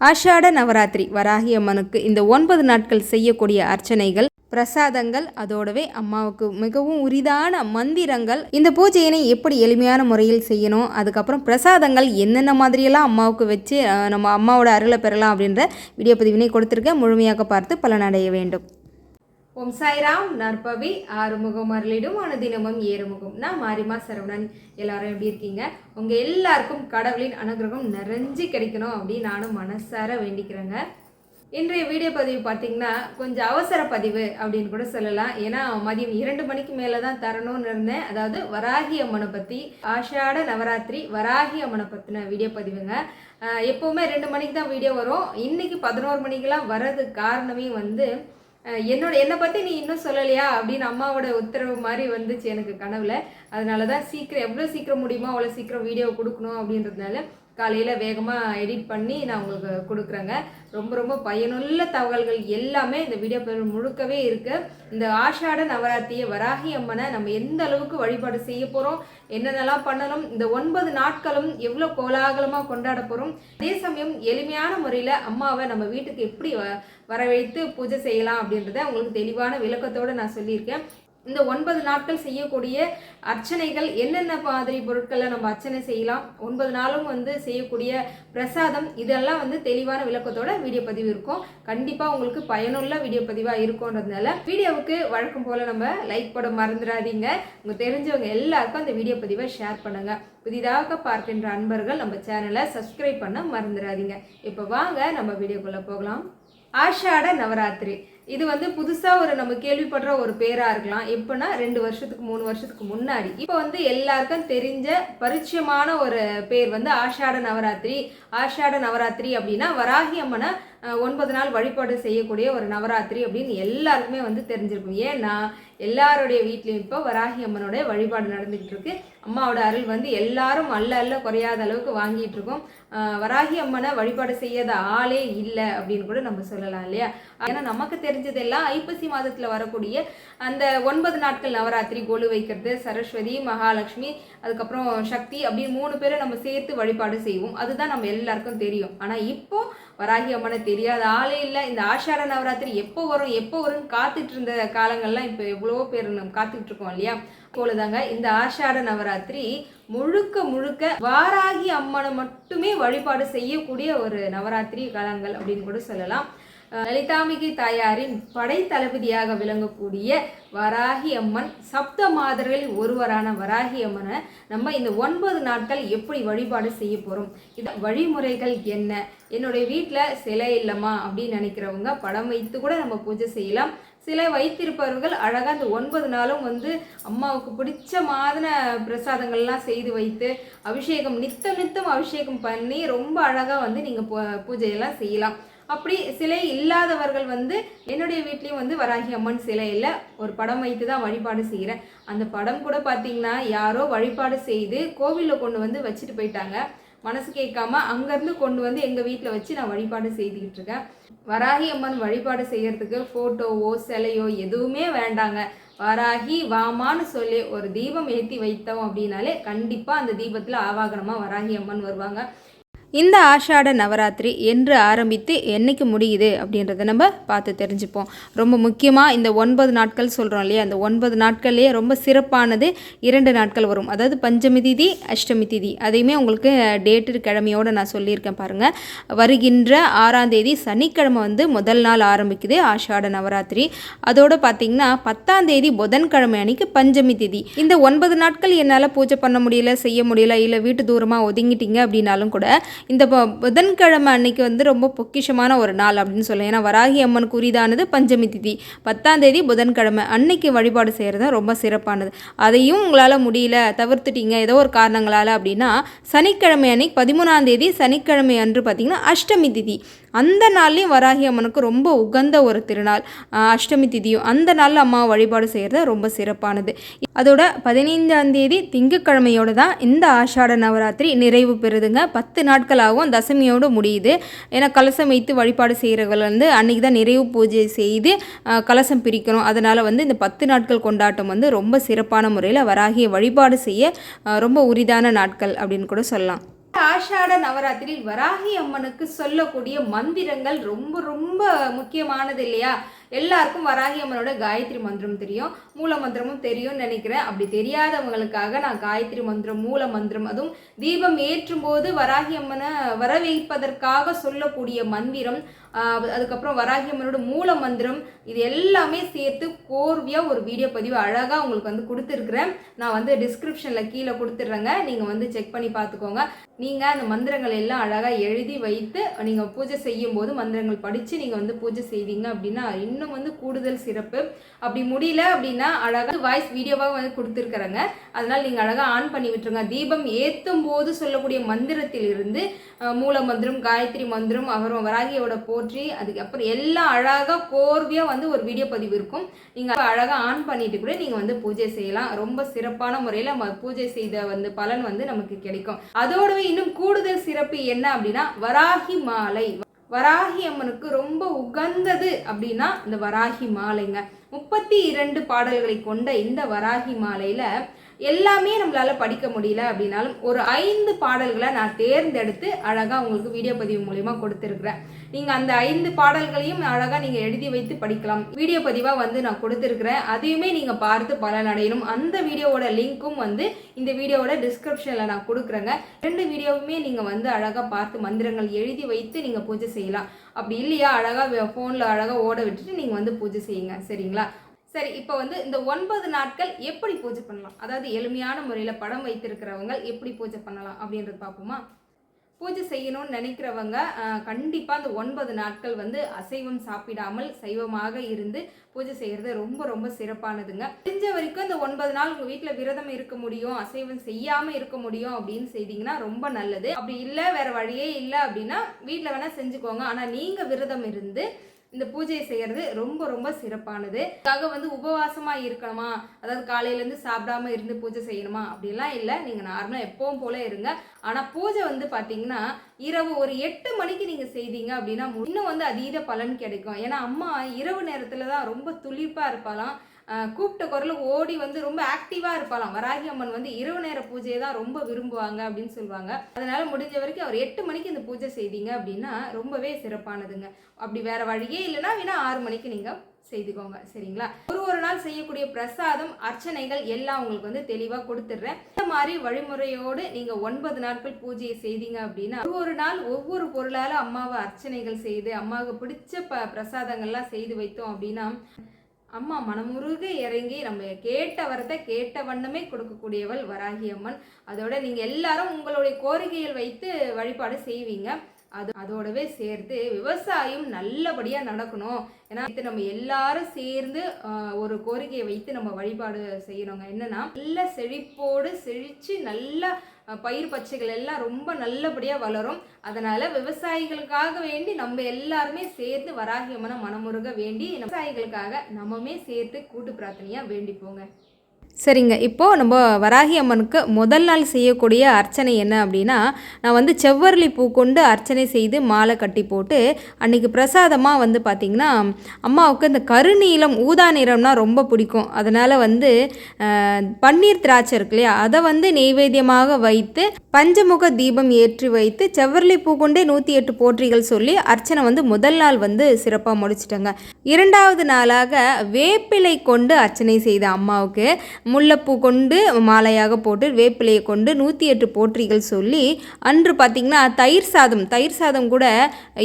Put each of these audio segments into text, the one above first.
ஆஷாட நவராத்திரி வராகி அம்மனுக்கு இந்த ஒன்பது நாட்கள் செய்யக்கூடிய அர்ச்சனைகள் பிரசாதங்கள் அதோடவே அம்மாவுக்கு மிகவும் உரிதான மந்திரங்கள். இந்த பூஜையினை எப்படி எளிமையான முறையில் செய்யணும் அதுக்கப்புறம் பிரசாதங்கள் என்னென்ன மாதிரியெல்லாம் அம்மாவுக்கு வச்சு நம்ம அம்மாவோட அருளை பெறலாம் அப்படின்ற வீடியோ பதிவினை கொடுத்துருக்கேன் முழுமையாக பார்த்து பலனடைய வேண்டும். ஓம் சாய்ராம் நற்பவி ஆறுமுகம் அருளிடும் அனுதினமும் ஏறுமுகம். நான் மாரிமா சரவணன். எல்லாரும் எப்படி இருக்கீங்க? உங்கள் எல்லாருக்கும் கடவுளின் அனுகிரகம் நிறைஞ்சு கிடைக்கணும் அப்படின்னு நானும் மனசார வேண்டிக்கிறேங்க. இன்றைய வீடியோ பதிவு பார்த்தீங்கன்னா கொஞ்சம் அவசர பதிவு அப்படின்னு கூட சொல்லலாம். ஏன்னா மதியம் இரண்டு மணிக்கு மேலே தான் தரணும்னு இருந்தேன். அதாவது வராகி அம்மனை பற்றி ஆஷாட நவராத்திரி வராகி அம்மனை பற்றின வீடியோ பதிவுங்க. எப்போவுமே ரெண்டு மணிக்கு தான் வீடியோ வரும். இன்றைக்கி பதினோரு மணிக்கெலாம் வர்றது காரணமே வந்து என்னோட என்னை பற்றி நீ இன்னும் சொல்லலையா? அப்படின்னு அம்மாவோட உத்தரவு மாதிரி வந்துச்சு எனக்கு கனவுல. அதனால தான் சீக்கிரம் எவ்வளோ சீக்கிரம் முடியுமோ அவ்வளோ சீக்கிரம் வீடியோ கொடுக்கணும் அப்படின்றதுனால காலையில் வேகமாக எடிட் பண்ணி நான் உங்களுக்கு கொடுக்குறேங்க. ரொம்ப ரொம்ப பயனுள்ள தகவல்கள் எல்லாமே இந்த வீடியோ பதிவு முழுக்கவே இருக்குது இந்த ஆஷாட நவராத்திரியை வராகி அம்மனை நம்ம எந்த அளவுக்கு வழிபாடு செய்ய போகிறோம் என்னென்னலாம் பண்ணணும் இந்த ஒன்பது நாட்களும் எவ்வளோ கோலாகலமாக கொண்டாட போகிறோம் அதே சமயம் எளிமையான முறையில் அம்மாவை நம்ம வீட்டுக்கு எப்படி வ- வரவழைத்து பூஜை செய்யலாம் அப்படின்றத உங்களுக்கு தெளிவான விளக்கத்தோடு நான் சொல்லியிருக்கேன். இந்த ஒன்பது நாட்கள் செய்யக்கூடிய அர்ச்சனைகள் என்னென்ன மாதிரி பொருட்களை நம்ம அர்ச்சனை செய்யலாம்? ஒன்பது நாளும் வந்து செய்யக்கூடிய பிரசாதம் இதெல்லாம் வந்து தெளிவான விளக்கத்தோட வீடியோ பதிவு இருக்கும். கண்டிப்பாக உங்களுக்கு பயனுள்ள வீடியோ பதிவாக இருக்கும்ன்றதுனால வீடியோவுக்கு வழக்கம் போல் நம்ம லைக் போட மறந்துடாதீங்க. உங்கள் தெரிஞ்சவங்க எல்லாருக்கும் அந்த வீடியோ பதிவை ஷேர் பண்ணுங்கள் புதிதாக பார்க்கின்ற அன்பர்கள் நம்ம சேனலை சப்ஸ்கிரைப் பண்ண மறந்துடாதீங்க. இப்போ வாங்க நம்ம வீடியோக்குள்ளே போகலாம். ஆஷாட நவராத்திரி. இது வந்து புதுசாக ஒரு நம்ம கேள்விப்படுற ஒரு பேராக இருக்கலாம். எப்படின்னா ரெண்டு வருஷத்துக்கு மூணு வருஷத்துக்கு முன்னாடி. இப்போ வந்து எல்லாருக்கும் தெரிஞ்ச பரிச்சயமான ஒரு பேர் வந்து ஆஷாட நவராத்திரி. ஆஷாட நவராத்திரி அப்படின்னா வராகி அம்மனை ஒன்பது நாள் வழிபாடு செய்யக்கூடிய ஒரு நவராத்திரி அப்படின்னு எல்லாருக்குமே வந்து தெரிஞ்சிருக்கும். ஏன்னா எல்லாருடைய வீட்லேயும் இப்போ வராகி அம்மனுடைய வழிபாடு நடந்துக்கிட்டு இருக்கு. அம்மாவோட அருள் வந்து எல்லாரும் அல்ல அல்ல குறையாத அளவுக்கு வாங்கிட்டு இருக்கோம். வராகி அம்மனை வழிபாடு செய்யாத ஆளே இல்லை அப்படின்னு கூட நம்ம சொல்லலாம் இல்லையா? ஏன்னா நமக்கு தெரிஞ்சதெல்லாம் ஐப்பசி மாதத்தில் வரக்கூடிய அந்த ஒன்பது நாட்கள் நவராத்திரி கொலு வைக்கிறது சரஸ்வதி மகாலட்சுமி அதுக்கப்புறம் சக்தி அப்படின்னு மூணு பேரை நம்ம சேர்த்து வழிபாடு செய்வோம். அதுதான் நம்ம எல்லாருக்கும் தெரியும். ஆனால் இப்போ வராகி அம்மனை தெரியாத ஆளே இல்லை. இந்த ஆஷாட நவராத்திரி எப்போ வரும் எப்போ வரும்னு காத்துட்டு இருந்த காலங்கள்லாம் இப்போ எவ்வளோ பேர் நம்ம காத்துக்கிட்டு இருக்கோம் இல்லையா? போலதாங்க இந்த ஆஷாட நவராத்திரி முழுக்க முழுக்க வாராகி அம்மனை மட்டுமே வழிபாடு செய்யக்கூடிய ஒரு நவராத்திரி காலங்கள் அப்படின்னு கூட சொல்லலாம். லலிதாம்பிகை தாயாரின் படை தளபதியாக விளங்கக்கூடிய வராகி அம்மன் சப்த மாதர்களில் ஒருவரான வராகி அம்மனை நம்ம இந்த ஒன்பது நாட்கள் எப்படி வழிபாடு செய்ய போகிறோம் இந்த வழிமுறைகள் என்ன? என்னுடைய வீட்டில் சிலை இல்லைம்மா அப்படின்னு நினைக்கிறவங்க படம் வைத்து கூட நம்ம பூஜை செய்யலாம். சிலை வைத்திருப்பவர்கள் அழகாக அந்த ஒன்பது நாளும் வந்து அம்மாவுக்கு பிடிச்ச மாதிரி பிரசாதங்கள்லாம் செய்து வைத்து அபிஷேகம் நித்தம் நித்தம் அபிஷேகம் பண்ணி ரொம்ப அழகாக வந்து நீங்கள் பூஜையெல்லாம் செய்யலாம். அப்படி சிலை இல்லாதவர்கள் வந்து என்னுடைய வீட்லேயும் வந்து வராகி அம்மன் சிலை இல்லை ஒரு படம் வைத்து தான் வழிபாடு செய்கிறேன் அந்த படம் கூட பார்த்தீங்கன்னா யாரோ வழிபாடு செய்து கோவிலில் கொண்டு வந்து வச்சுட்டு போயிட்டாங்க. மனசு கேட்காம அங்கேருந்து கொண்டு வந்து எங்கள் வீட்டில் வச்சு நான் வழிபாடு செய்துக்கிட்டு இருக்கேன். வராகி அம்மன் வழிபாடு செய்கிறதுக்கு ஃபோட்டோவோ சிலையோ எதுவுமே வேண்டாங்க. வராகி வாமான்னு சொல்லி ஒரு தீபம் ஏற்றி வைத்தோம் அப்படின்னாலே கண்டிப்பாக அந்த தீபத்தில் ஆவாகனமாக வராகி அம்மன் வருவாங்க. இந்த ஆஷாட நவராத்திரி என்று ஆரம்பித்து என்னைக்கு முடியுது அப்படின்றத நம்ம பார்த்து தெரிஞ்சுப்போம். ரொம்ப முக்கியமாக இந்த ஒன்பது நாட்கள் சொல்கிறோம் இல்லையா? அந்த ஒன்பது நாட்கள்லேயே ரொம்ப சிறப்பானது இரண்டு நாட்கள் வரும். அதாவது பஞ்சமி திதி அஷ்டமி திதி. அதையுமே உங்களுக்கு டேட்டு கிழமையோடு நான் சொல்லியிருக்கேன் பாருங்கள் வருகின்ற ஆறாம் தேதி சனிக்கிழமை வந்து முதல் நாள் ஆரம்பிக்குது ஆஷாட நவராத்திரி. அதோடு பார்த்தீங்கன்னா பத்தாம் தேதி புதன்கிழமை அன்னைக்கு பஞ்சமி திதி. இந்த ஒன்பது நாட்கள் என்னால் பூஜை பண்ண முடியல செய்ய முடியல இல்லை வீட்டு தூரமாக ஒதுங்கிட்டீங்க அப்படின்னாலும் கூட இந்த புதன்கிழமை அன்னைக்கு வந்து ரொம்ப பொக்கிஷமான ஒரு நாள் அப்படின்னு சொல்லலாம். ஏன்னா வராகி அம்மன் குறிதானது பஞ்சமி திதி. பத்தாம் தேதி புதன்கிழமை. அன்னைக்கு வழிபாடு செய்கிறது தான் ரொம்ப சிறப்பானது. அதையும் உங்களால் முடியல தவிர்த்துட்டீங்க ஏதோ ஒரு காரணங்களால் அப்படின்னா சனிக்கிழமை அன்னைக்கு பதிமூணாம் தேதி சனிக்கிழமை அன்று பார்த்தீங்கன்னா அஷ்டமி திதி. அந்த நாள்லேயும் வராகி அம்மனுக்கு ரொம்ப உகந்த ஒரு திருநாள் அஷ்டமி திதியும். அந்த நாளில் அம்மா வழிபாடு செய்கிறது ரொம்ப சிறப்பானது. அதோட பதினைந்தாம் தேதி திங்கக்கிழமையோடு தான் இந்த ஆஷாட நவராத்திரி நிறைவு பெறுதுங்க. பத்து நாட்களாகவும் தசமியோடு முடியுது. ஏன்னா கலசம் வைத்து வழிபாடு செய்கிறவர்கள் வந்து அன்றைக்கி தான் நிறைவு பூஜை செய்து கலசம் பிரிக்கணும். அதனால் வந்து இந்த பத்து நாட்கள் கொண்டாட்டம் வந்து ரொம்ப சிறப்பான முறையில் வராகியை வழிபாடு செய்ய ரொம்ப உரிதான நாட்கள் அப்படின்னு கூட சொல்லலாம். ஆஷாட நவராத்திரியில் வராகி அம்மனுக்கு சொல்லக்கூடிய மந்திரங்கள் ரொம்ப ரொம்ப முக்கியமானது இல்லையா? எல்லாருக்கும் வராகி அம்மனோட காயத்ரி மந்திரம் தெரியும் மூல மந்திரமும் தெரியும்னு நினைக்கிறேன். அப்படி தெரியாதவங்களுக்காக நான் காயத்ரி மந்திரம் மூல மந்திரம் அதுவும் தீபம் ஏற்றும் போது வராகி அம்மனை வரவேற்பதற்காக சொல்லக்கூடிய மந்திரம் அதுக்கப்புறம் வராகி அம்மனோட மூல மந்திரம் இது எல்லாமே சேர்த்து கோர்வியாக ஒரு வீடியோ பதிவு அழகாக உங்களுக்கு வந்து கொடுத்துருக்குறேன். நான் வந்து டிஸ்கிரிப்ஷனில் கீழே கொடுத்துட்றேங்க. நீங்கள் வந்து செக் பண்ணி பார்த்துக்கோங்க. நீங்கள் அந்த மந்திரங்கள் எல்லாம் அழகாக எழுதி வைத்து நீங்கள் பூஜை செய்யும் போது மந்திரங்கள் படித்து நீங்கள் வந்து பூஜை செய்வீங்க அப்படின்னா இன்னும் இன்னும் வந்து கூடுதல் சிறப்பு. அப்படி முடியல அப்படின்னா அழகாக வாய்ஸ் வீடியோவாக வந்து கொடுத்துருக்குறேங்க. அதனால் நீங்கள் அழகாக ஆன் பண்ணி விட்டுருங்க. தீபம் ஏற்றும் போது சொல்லக்கூடிய மந்திரத்திலிருந்து மூல மந்திரம் காயத்ரி மந்திரம் அப்புறம் வராகியோட போற்றி அதுக்கப்புறம் எல்லாம் அழகாக கோர்வையாக வந்து ஒரு வீடியோ பதிவு இருக்கும். நீங்கள் அழகாக ஆன் பண்ணிட்டு கூட நீங்கள் வந்து பூஜை செய்யலாம். ரொம்ப சிறப்பான முறையில் பூஜை செய்த வந்து பலன் வந்து நமக்கு கிடைக்கும். அதோடவே இன்னும் கூடுதல் சிறப்பு என்ன அப்படின்னா வராகி மாலை. வராகி அம்மனுக்கு ரொம்ப உகந்தது அப்படின்னா இந்த வராகி மாலைங்க. முப்பத்தி இரண்டு பாடல்களை கொண்ட இந்த வராகி மாலையில எல்லாமே நம்மளால படிக்க முடியல அப்படின்னாலும் ஒரு ஐந்து பாடல்களை நான் தேர்ந்தெடுத்து அழகா உங்களுக்கு வீடியோ பதிவு மூலயமா கொடுத்துருக்குறேன். நீங்க அந்த ஐந்து பாடல்களையும் அழகா நீங்க எழுதி வைத்து படிக்கலாம். வீடியோ பதிவா வந்து நான் கொடுத்துருக்குறேன். அதையுமே நீங்க பார்த்து பலனடையணும். அந்த வீடியோவோட லிங்க்கும் வந்து இந்த வீடியோவோட டிஸ்கிரிப்ஷன்ல நான் கொடுக்குறேங்க. ரெண்டு வீடியோவுமே நீங்க வந்து அழகா பார்த்து மந்திரங்கள் எழுதி வைத்து நீங்க பூஜை செய்யலாம். அப்படி இல்லையா? அழகா ஃபோனில் அழகா ஓட விட்டுட்டு நீங்க வந்து பூஜை செய்யுங்க. சரிங்களா? சரி இப்போ வந்து இந்த ஒன்பது நாட்கள் எப்படி பூஜை பண்ணலாம்? அதாவது எளிமையான முறையில் படம் வைத்திருக்கிறவங்க எப்படி பூஜை பண்ணலாம் அப்படின்றது பார்ப்போமா? பூஜை செய்யணும்னு நினைக்கிறவங்க கண்டிப்பாக அந்த ஒன்பது நாட்கள் வந்து அசைவம் சாப்பிடாமல் சைவமாக இருந்து பூஜை செய்கிறது ரொம்ப ரொம்ப சிறப்பானதுங்க. தெரிஞ்ச வரைக்கும் இந்த ஒன்பது நாள் உங்கள் வீட்டில் விரதம் இருக்க முடியும் அசைவம் செய்யாமல் இருக்க முடியும் அப்படின்னு செய்தீங்கன்னா ரொம்ப நல்லது. அப்படி இல்லை வேற வழியே இல்லை அப்படின்னா வீட்டில் வேணால் செஞ்சுக்கோங்க. ஆனால் நீங்கள் விரதம் இருந்து இந்த பூஜையை செய்யறது ரொம்ப ரொம்ப சிறப்பானது. அதுக்காக வந்து உபவாசமா இருக்கணுமா? அதாவது காலையில இருந்து சாப்பிடாம இருந்து பூஜை செய்யணுமா? அப்படிலாம் இல்லை. நீங்க நார்மலா எப்பவும் போல இருங்க. ஆனா பூஜை வந்து பாத்தீங்கன்னா இரவு ஒரு எட்டு மணிக்கு நீங்க செய்தீங்க அப்படின்னா இன்னும் வந்து அதீத பலன் கிடைக்கும். ஏன்னா அம்மா இரவு நேரத்துல தான் ரொம்ப துளிர்ப்பா இருப்பாலாம் கூப்பிட்ட குரலுக்கு ஓடி வந்து ரொம்ப ஆக்டிவாக இருப்பாளாம். வராகி அம்மன் வந்து இரவு நேர பூஜையை தான் ரொம்ப விரும்புவாங்க அப்படின்னு சொல்லுவாங்க. அதனால முடிஞ்ச வரைக்கும் அவர் எட்டு மணிக்கு இந்த பூஜை செய்தீங்க அப்படின்னா ரொம்பவே சிறப்பானதுங்க. அப்படி வேற வழியே இல்லைன்னா வேணா ஆறு மணிக்கு நீங்க செய்துக்கோங்க. சரிங்களா? ஒரு ஒரு நாள் செய்யக்கூடிய பிரசாதம் அர்ச்சனைகள் எல்லாம் உங்களுக்கு வந்து தெளிவாக கொடுத்துட்றேன். இந்த மாதிரி வழிமுறையோடு நீங்கள் ஒன்பது நாட்கள் பூஜையை செய்தீங்க அப்படின்னா ஒரு ஒரு நாள் ஒவ்வொரு பொருளால் அம்மாவை அர்ச்சனைகள் செய்து அம்மாவுக்கு பிடிச்ச ப பிரசாதங்கள்லாம் செய்து வைத்தோம் அப்படின்னா அம்மா மனமுருக இறங்கி நம்ம கேட்ட வரத்தை கேட்ட வண்ணமே கொடுக்கக்கூடியவள் வராகி அம்மன் அதோட நீங்கள் எல்லாரும் உங்களுடைய கோரிக்கைகள் வைத்து வழிபாடு செய்வீங்க. அது அதோடவே சேர்த்து விவசாயம் நல்லபடியாக நடக்கணும். ஏன்னா இது நம்ம எல்லாரும் சேர்ந்து ஒரு கோரிக்கையை வைத்து நம்ம வழிபாடு செய்யணுங்க என்னன்னா நல்ல செழிப்போடு செழித்து நல்லா பயிர் பச்சைகள் எல்லாம் ரொம்ப நல்லபடியாக வளரும். அதனால் விவசாயிகளுக்காக வேண்டி நம்ம எல்லாருமே சேர்த்து வராகியமான மனமுருக வேண்டி விவசாயிகளுக்காக நம்மமே சேர்த்து கூட்டு பிரார்த்தனையாக வேண்டிப்போங்க. சரிங்க. இப்போது நம்ம வராகி அம்மனுக்கு முதல் நாள் செய்யக்கூடிய அர்ச்சனை என்ன அப்படின்னா நான் வந்து செவ்வரளி பூ கொண்டு அர்ச்சனை செய்து மாலை கட்டி போட்டு அன்னைக்கு பிரசாதமாக வந்து பார்த்திங்கன்னா அம்மாவுக்கு இந்த கருநீளம் ஊதா நிறம்னா ரொம்ப பிடிக்கும். அதனால் வந்து பன்னீர் திராட்சை இருக்கு இல்லையா அதை வந்து நெய்வேத்தியமாக வைத்து பஞ்சமுக தீபம் ஏற்றி வைத்து செவ்வரளி பூ கொண்டே நூற்றி எட்டு போற்றிகள் சொல்லி அர்ச்சனை வந்து முதல் நாள் வந்து சிறப்பாக முடிச்சிட்டாங்க. இரண்டாவது நாளாக வேப்பிலை கொண்டு அர்ச்சனை செய்த அம்மாவுக்கு முல்லைப்பூ கொண்டு மாலையாக போட்டு வேப்பிலையை கொண்டு நூற்றி எட்டு போற்றிகள் சொல்லி அன்று பார்த்திங்கன்னா தயிர் சாதம் தயிர் சாதம் கூட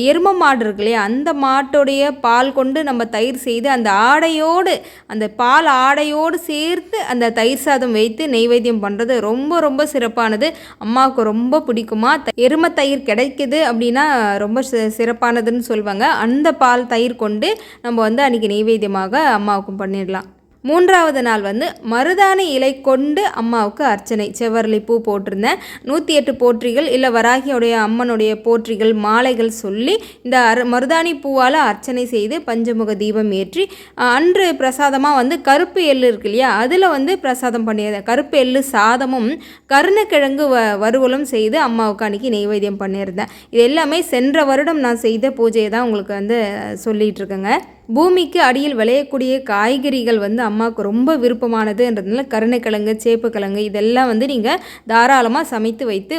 எரும மாடு இருக்கு இல்லையா அந்த மாட்டோடைய பால் கொண்டு நம்ம தயிர் செய்து அந்த ஆடையோடு அந்த பால் ஆடையோடு சேர்த்து அந்த தயிர் சாதம் வைத்து நெய்வேத்தியம் பண்ணுறது ரொம்ப ரொம்ப சிறப்பானது. அம்மாவுக்கு ரொம்ப பிடிக்குமா? எரும தயிர் கிடைக்குது அப்படின்னா ரொம்ப சிறப்பானதுன்னு சொல்லுவாங்க அந்த பால் தயிர் கொண்டு நம்ம வந்து அன்றைக்கி நெய்வேத்தியமாக அம்மாவுக்கும் பண்ணிடலாம். மூன்றாவது நாள் வந்து மருதாணி இலை கொண்டு அம்மாவுக்கு அர்ச்சனை. செவ்வரளி பூ போட்டிருந்தேன். நூற்றி எட்டு போற்றிகள் இல்லை வராகியோடைய அம்மனுடைய போற்றிகள் மாலைகள் சொல்லி இந்த அரு மருதாணி பூவால் அர்ச்சனை செய்து பஞ்சமுக தீபம் ஏற்றி அன்று பிரசாதமாக வந்து கருப்பு எள்ளு இருக்கு இல்லையா அதில் வந்து பிரசாதம் பண்ணியிருந்தேன் கருப்பு எள்ளு சாதமும் கருணக்கிழங்கு வ வறுவலும் செய்து அம்மாவுக்கு அன்றைக்கி நெய்வேத்தியம் பண்ணியிருந்தேன். இது எல்லாமே சென்ற வருடம் நான் செய்த பூஜையை தான் உங்களுக்கு வந்து சொல்லிகிட்ருக்கேங்க பூமிக்கு அடியில் விளையக்கூடிய காய்கறிகள் வந்து அம்மாவுக்கு ரொம்ப விருப்பமானதுன்றதுனால கருணைக்கிழங்கு சேப்புக்கிழங்கு இதெல்லாம் வந்து நீங்கள் தாராளமாக சமைத்து வைத்து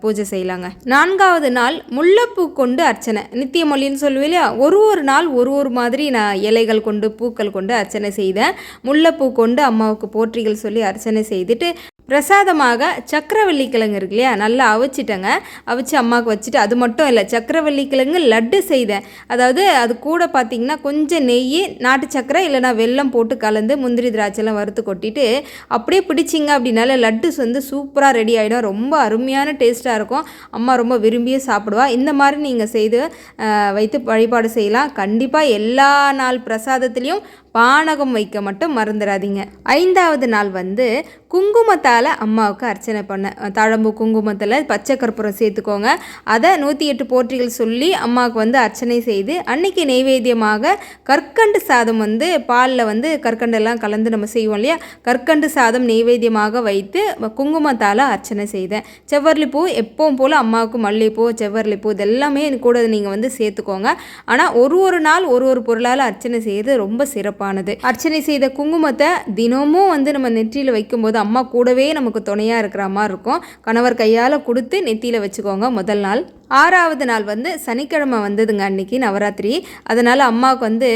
பூஜை செய்யலாங்க. நான்காவது நாள் முல்லைப்பூ கொண்டு அர்ச்சனை. நித்திய மொழின்னு சொல்லுவேன் இல்லையா? ஒரு ஒரு நாள் ஒரு ஒரு மாதிரி நான் இலைகள் கொண்டு பூக்கள் கொண்டு அர்ச்சனை செய்தேன். முல்லைப்பூ கொண்டு அம்மாவுக்கு போற்றிகள் சொல்லி அர்ச்சனை செய்துட்டு பிரசாதமாக சக்கரவள்ளி கிழங்கு இருக்கு இல்லையா? நல்லா அவிச்சிட்டேங்க. அவிச்சு அம்மாவுக்கு வச்சுட்டு அது மட்டும் இல்லை சக்கரவள்ளி கிழங்கு லட்டு செய்தேன். அதாவது அது கூட பார்த்திங்கன்னா கொஞ்சம் நெய் நாட்டு சக்கரை இல்லைனா வெல்லம் போட்டு கலந்து முந்திரி திராட்சைலாம் வறுத்து கொட்டிட்டு அப்படியே பிடிச்சிங்க அப்படின்னால லட்டுஸ் வந்து சூப்பராக ரெடி ஆகிடும் ரொம்ப அருமையான டேஸ்ட்டாக இருக்கும். அம்மா ரொம்ப விரும்பியே சாப்பிடுவா. இந்த மாதிரி நீங்கள் செய்து வைத்து வழிபாடு செய்யலாம். கண்டிப்பாக எல்லா நாள் பிரசாதத்துலேயும் பானகம் வைக்க மட்டும் மறந்துடாதீங்க ஐந்தாவது நாள் வந்து குங்குமத்தால் அம்மாவுக்கு அர்ச்சனை பண்ணேன் தழம்பு குங்குமத்தில் பச்சை கற்பூரம் சேர்த்துக்கோங்க. அதை நூற்றி எட்டு போற்றிகள் சொல்லி அம்மாவுக்கு வந்து அர்ச்சனை செய்து அன்னைக்கு நெய்வேத்தியமாக கற்கண்டு சாதம் வந்து பாலில் வந்து கற்கண்டெல்லாம் கலந்து நம்ம செய்வோம் இல்லையா? கற்கண்டு சாதம் நெய்வேத்தியமாக வைத்து குங்குமத்தால் அர்ச்சனை செய்தேன். செவ்வரளிப்பூ எப்பவும் போல் அம்மாவுக்கு மல்லிகைப்பூ செவ்வரளிப்பூ இதெல்லாமே கூட நீங்கள் வந்து சேர்த்துக்கோங்க. ஆனால் ஒரு ஒரு நாள் ஒரு ஒரு பொருளால் அர்ச்சனை செய்கிறது ரொம்ப சிறப்பானது. அர்ச்சனை செய்த குங்குமத்தை தினமும் வந்து நம்ம நெற்றியில் வைக்கும்போது அம்மா கூடவே நமக்கு துணையாக இருக்கிற மாதிரி இருக்கும். கணவர் கையால் கொடுத்து நெத்தியில் வச்சுக்கோங்க முதல் நாள். ஆறாவது நாள் வந்து சனிக்கிழமை வந்ததுங்க அன்றைக்கி நவராத்திரி. அதனால் அம்மாவுக்கு வந்து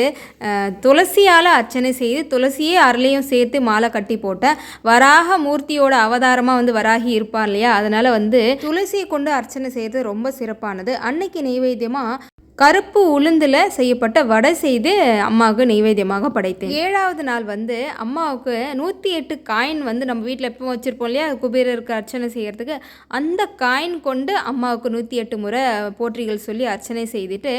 துளசியால் அர்ச்சனை செய்து துளசியே அருளையும் சேர்த்து மாலை கட்டி போட்டேன். வராக மூர்த்தியோட அவதாரமாக வந்து வராகி இருப்பார் இல்லையா? அதனால் வந்து துளசியை கொண்டு அர்ச்சனை செய்கிறது ரொம்ப சிறப்பானது. அன்னைக்கு நெய்வேத்தியமாக கருப்பு உளுந்தில் செய்யப்பட்ட வடை செய்து அம்மாவுக்கு நைவேத்தியமாக படைத்தேன். ஏழாவது நாள் வந்து அம்மாவுக்கு நூற்றி எட்டு காயின் வந்து நம்ம வீட்டில் எப்போ வச்சுருப்போம் இல்லையா? குபேரருக்கு அர்ச்சனை செய்கிறதுக்கு அந்த காயின் கொண்டு அம்மாவுக்கு நூற்றி எட்டு முறை போற்றிகள் சொல்லி அர்ச்சனை செய்துட்டு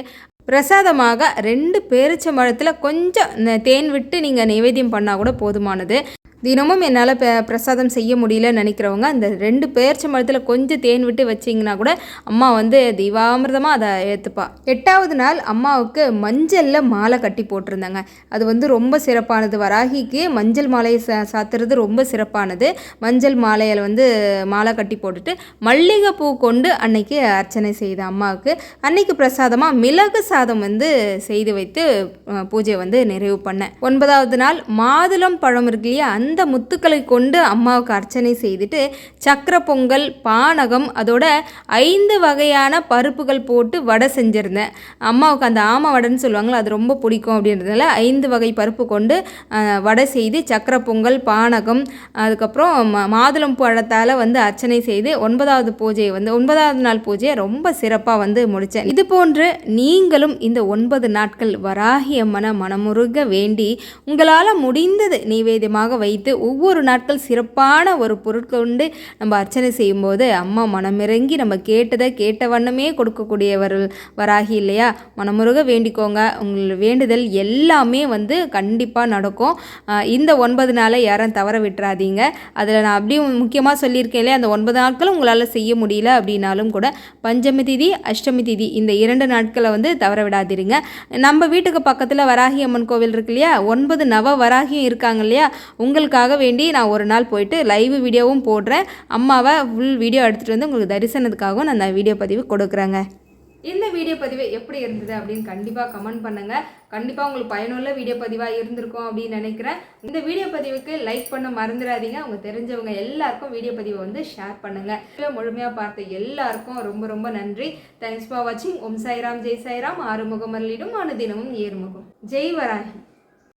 பிரசாதமாக ரெண்டு பேரிச்சம்பழத்தில் கொஞ்சம் தேன் விட்டு நீங்கள் நைவேத்தியம் பண்ணால் கூட போதுமானது. தினமும் என்னால் பிரசாதம் செய்ய முடியலன்னு நினைக்கிறவங்க அந்த ரெண்டு பேர்ச்சி மரத்தில் கொஞ்சம் தேன் விட்டு வச்சிங்கன்னா கூட அம்மா வந்து தீபாமிரதமாக அதை ஏற்றுப்பா எட்டாவது நாள் அம்மாவுக்கு மஞ்சளில் மாலை கட்டி போட்டிருந்தாங்க. அது வந்து ரொம்ப சிறப்பானது. வராகிக்கு மஞ்சள் மாலையை சா சாத்துறது ரொம்ப சிறப்பானது. மஞ்சள் மாலையில் வந்து மாலை கட்டி போட்டுட்டு மல்லிகைப்பூ கொண்டு அன்னைக்கு அர்ச்சனை செய்த அம்மாவுக்கு அன்னைக்கு பிரசாதமாக மிளகு சாதம் வந்து செய்து வைத்து பூஜை வந்து நிறைவு பண்ணேன். ஒன்பதாவது நாள் மாதுளம் பழம் இருக்கு இல்லையா அந்த முத்துக்களை கொண்டு அம்மாவுக்கு அர்ச்சனை செய்துட்டு சக்கர பொங்கல் பானகம் அதோட ஐந்து வகையான பருப்புகள் போட்டு வடை செஞ்சுருந்தேன். அம்மாவுக்கு அந்த ஆம வடைன்னு சொல்லுவாங்களே அது ரொம்ப பிடிக்கும் அப்படின்றதுனால ஐந்து வகை பருப்பு கொண்டு வடை செய்து சக்கர பொங்கல் பானகம் அதுக்கப்புறம் மாதுளம் பழத்தால் வந்து அர்ச்சனை செய்து ஒன்பதாவது பூஜையை வந்து ஒன்பதாவது நாள் பூஜையை ரொம்ப சிறப்பாக வந்து முடித்தேன் இது போன்று நீங்களும் இந்த ஒன்பது நாட்கள் வராகி அம்மனை மனமுருக வேண்டி உங்களால் முடிந்தது நைவேத்தியமாக வை வைத்து ஒவ்வொரு நாட்கள் சிறப்பான ஒரு பொருட்கள் கொண்டு நம்ம அர்ச்சனை செய்யும்போது அம்மா மனமிறங்கி நம்ம கேட்டதை கேட்ட வண்ணமே கொடுக்கக்கூடியவர்கள் வராகி இல்லையா? மனமுருக வேண்டிக்கோங்க. உங்கள் வேண்டுதல் எல்லாமே வந்து கண்டிப்பாக நடக்கும். இந்த ஒன்பது நாளை யாரும் தவற விட்டுறாதீங்க. அதில் நான் அப்படியும் முக்கியமாக சொல்லியிருக்கேன் இல்லையா? அந்த ஒன்பது நாட்களும் உங்களால் செய்ய முடியல அப்படின்னாலும் கூட பஞ்சமி திதி அஷ்டமி திதி இந்த இரண்டு நாட்களை வந்து தவற விடாதீருங்க. நம்ம வீட்டுக்கு பக்கத்தில் வராகி அம்மன் கோவில் இருக்கு இல்லையா? ஒன்பது நவ வராகியும் இருக்காங்க இல்லையா? உங்களுக்கு உங்களுக்காக வேண்டி நான் ஒரு நாள் போயிட்டு லைவ் வீடியோவும் போடுறேன். அம்மாவை ஃபுல் வீடியோ எடுத்துகிட்டு வந்து உங்களுக்கு தரிசனத்துக்காகவும் நான் அந்த வீடியோ பதிவு கொடுக்குறேங்க. இந்த வீடியோ பதிவு எப்படி இருந்தது அப்படின்னு கண்டிப்பாக கமெண்ட் பண்ணுங்கள் கண்டிப்பாக உங்களுக்கு பயனுள்ள வீடியோ பதிவாக இருந்திருக்கும் அப்படின்னு நினைக்கிறேன். இந்த வீடியோ பதிவுக்கு லைக் பண்ண மறந்துடாதீங்க. அவங்க தெரிஞ்சவங்க எல்லாருக்கும் வீடியோ பதிவை வந்து ஷேர் பண்ணுங்கள் முழுமையாக பார்த்த எல்லாருக்கும் ரொம்ப ரொம்ப நன்றி. தேங்க்ஸ் ஃபார் வாட்சிங் ஓம் சாய்ராம். ஜெய் சாய்ராம். ஆறுமுகம் மரலிடும் அனுதினமும் ஏறுமுகம். ஜெய் வராகி.